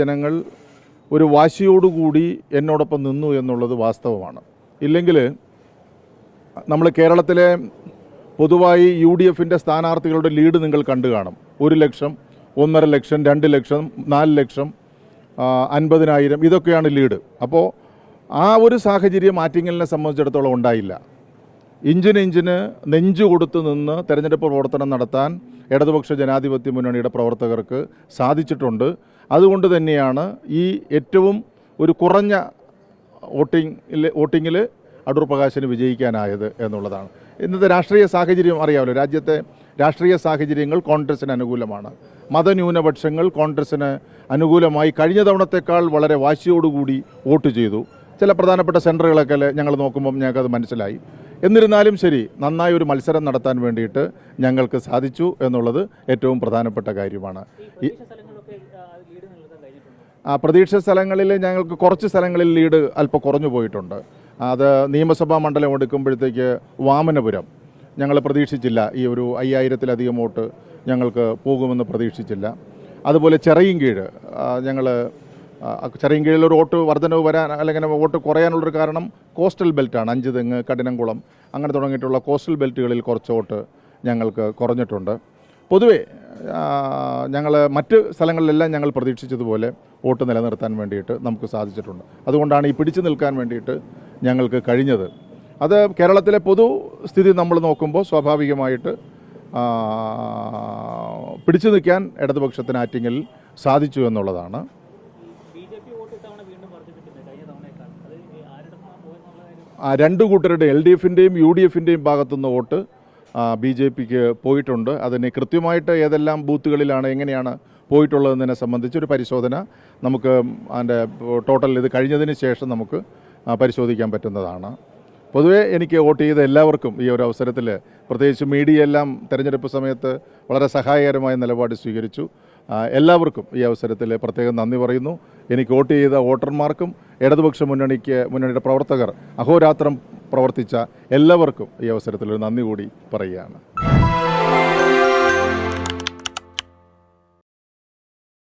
ജനങ്ങൾ ഒരു വാശിയോടുകൂടി എന്നോടൊപ്പം നിന്നു എന്നുള്ളത് വാസ്തവമാണ്. ഇല്ലെങ്കിൽ നമ്മൾ കേരളത്തിലെ പൊതുവായി യു ഡി എഫിന്റെ സ്ഥാനാർത്ഥികളുടെ ലീഡ് നിങ്ങൾ കണ്ടു കാണും. ഒരു ലക്ഷം ഒന്നര ലക്ഷം രണ്ട് ലക്ഷം നാല് ലക്ഷം അൻപതിനായിരം ഇതൊക്കെയാണ് ലീഡ്. അപ്പോൾ ആ ഒരു സാഹചര്യം ആറ്റിങ്ങലിനെ സംബന്ധിച്ചിടത്തോളം ഉണ്ടായില്ല. ഇഞ്ചിന് ഇഞ്ചിന് നെഞ്ചു കൊടുത്തു നിന്ന് തെരഞ്ഞെടുപ്പ് പ്രവർത്തനം നടത്താൻ ഇടതുപക്ഷ ജനാധിപത്യ മുന്നണിയുടെ പ്രവർത്തകർക്ക് സാധിച്ചിട്ടുണ്ട്. അതുകൊണ്ട് തന്നെയാണ് ഈ ഏറ്റവും ഒരു കുറഞ്ഞ വോട്ടിങ്ങിൽ വോട്ടിങ്ങിൽ അടൂർ പ്രകാശിന് വിജയിക്കാനായത് എന്നുള്ളതാണ്. ഇന്നത്തെ രാഷ്ട്രീയ സാഹചര്യം അറിയാമല്ലോ. രാജ്യത്തെ രാഷ്ട്രീയ സാഹചര്യങ്ങൾ കോൺഗ്രസിന് അനുകൂലമാണ്. മതന്യൂനപക്ഷങ്ങൾ കോൺഗ്രസ്സിന് അനുകൂലമായി കഴിഞ്ഞ തവണത്തേക്കാൾ വളരെ വാശിയോടുകൂടി വോട്ട് ചെയ്തു. ചില പ്രധാനപ്പെട്ട സെന്ററുകളൊക്കെ ഞങ്ങൾ നോക്കുമ്പം ഞങ്ങൾക്കത് മനസ്സിലായി. എന്നിരുന്നാലും ശരി നന്നായി ഒരു മത്സരം നടത്താൻ വേണ്ടിയിട്ട് ഞങ്ങൾക്ക് സാധിച്ചു എന്നുള്ളത് ഏറ്റവും പ്രധാനപ്പെട്ട കാര്യമാണ്. പ്രതീക്ഷ സ്ഥലങ്ങളിൽ ഞങ്ങൾക്ക് കുറച്ച് സ്ഥലങ്ങളിൽ ലീഡ് അല്പം കുറഞ്ഞു പോയിട്ടുണ്ട്. അത് നിയമസഭാ മണ്ഡലം എടുക്കുമ്പോഴത്തേക്ക് വാമനപുരം. ഞങ്ങൾ പ്രതീക്ഷിച്ചില്ല ഈ ഒരു അയ്യായിരത്തിലധികം വോട്ട് ഞങ്ങൾക്ക് പോകുമെന്ന് പ്രതീക്ഷിച്ചില്ല. അതുപോലെ ചെറിയൻകീഴ് ഞങ്ങൾ ചെറിയൻകീഴിൽ ഒരു വോട്ട് വർധനവ് വരാൻ അല്ലെങ്കിൽ വോട്ട് കുറയാനുള്ളൊരു കാരണം കോസ്റ്റൽ ബെൽറ്റാണ് അഞ്ച് തെങ്ങ് കഠിനംകുളം അങ്ങനെ തുടങ്ങിയിട്ടുള്ള കോസ്റ്റൽ ബെൽറ്റുകളിൽ കുറച്ച് വോട്ട് ഞങ്ങൾക്ക് കുറഞ്ഞിട്ടുണ്ട്. പൊതുവേ ഞങ്ങൾ മറ്റ് സ്ഥലങ്ങളിലെല്ലാം ഞങ്ങൾ പ്രതീക്ഷിച്ചതുപോലെ വോട്ട് നിലനിർത്താൻ വേണ്ടിയിട്ട് നമുക്ക് സാധിച്ചിട്ടുണ്ട്. അതുകൊണ്ടാണ് ഈ പിടിച്ചു നിൽക്കാൻ വേണ്ടിയിട്ട് ഞങ്ങൾക്ക് കഴിഞ്ഞത്. അത് കേരളത്തിലെ പൊതു സ്ഥിതി നമ്മൾ നോക്കുമ്പോൾ സ്വാഭാവികമായിട്ട് പിടിച്ചു നിൽക്കാൻ ഇടതുപക്ഷത്തിന് ആറ്റിങ്ങിൽ സാധിച്ചു എന്നുള്ളതാണ്. രണ്ട് കൂട്ടരുടെ എൽ ഡി എഫിന്റെയും യു ഡി എഫിന്റെയും ഭാഗത്തുനിന്ന് വോട്ട് ബി ജെ പിക്ക് പോയിട്ടുണ്ട്. അതിന് കൃത്യമായിട്ട് ഏതെല്ലാം ബൂത്തുകളിലാണ് എങ്ങനെയാണ് പോയിട്ടുള്ളതെന്നതിനെ സംബന്ധിച്ചൊരു പരിശോധന നമുക്ക് അതിന്റെ ടോട്ടൽ ഇത് കഴിഞ്ഞതിന് ശേഷം നമുക്ക് പരിശോധിക്കാൻ പറ്റുന്നതാണ്. പൊതുവേ എനിക്ക് വോട്ട് ചെയ്ത എല്ലാവർക്കും ഈ ഒരു അവസരത്തിൽ പ്രത്യേകിച്ച് മീഡിയ എല്ലാം തെരഞ്ഞെടുപ്പ് സമയത്ത് വളരെ സഹായകരമായ നിലപാട് സ്വീകരിച്ചു. എല്ലാവർക്കും ഈ അവസരത്തിൽ പ്രത്യേകം നന്ദി പറയുന്നു. എനിക്ക് വോട്ട് ചെയ്ത വോട്ടർമാർക്കും ഇടതുപക്ഷ മുന്നണിക്ക് മുന്നണിയുടെ പ്രവർത്തകർ അഹോരാത്രം പ്രവർത്തിച്ച എല്ലാവർക്കും ഈ അവസരത്തിൽ ഒരു നന്ദി കൂടി പറയുകയാണ്.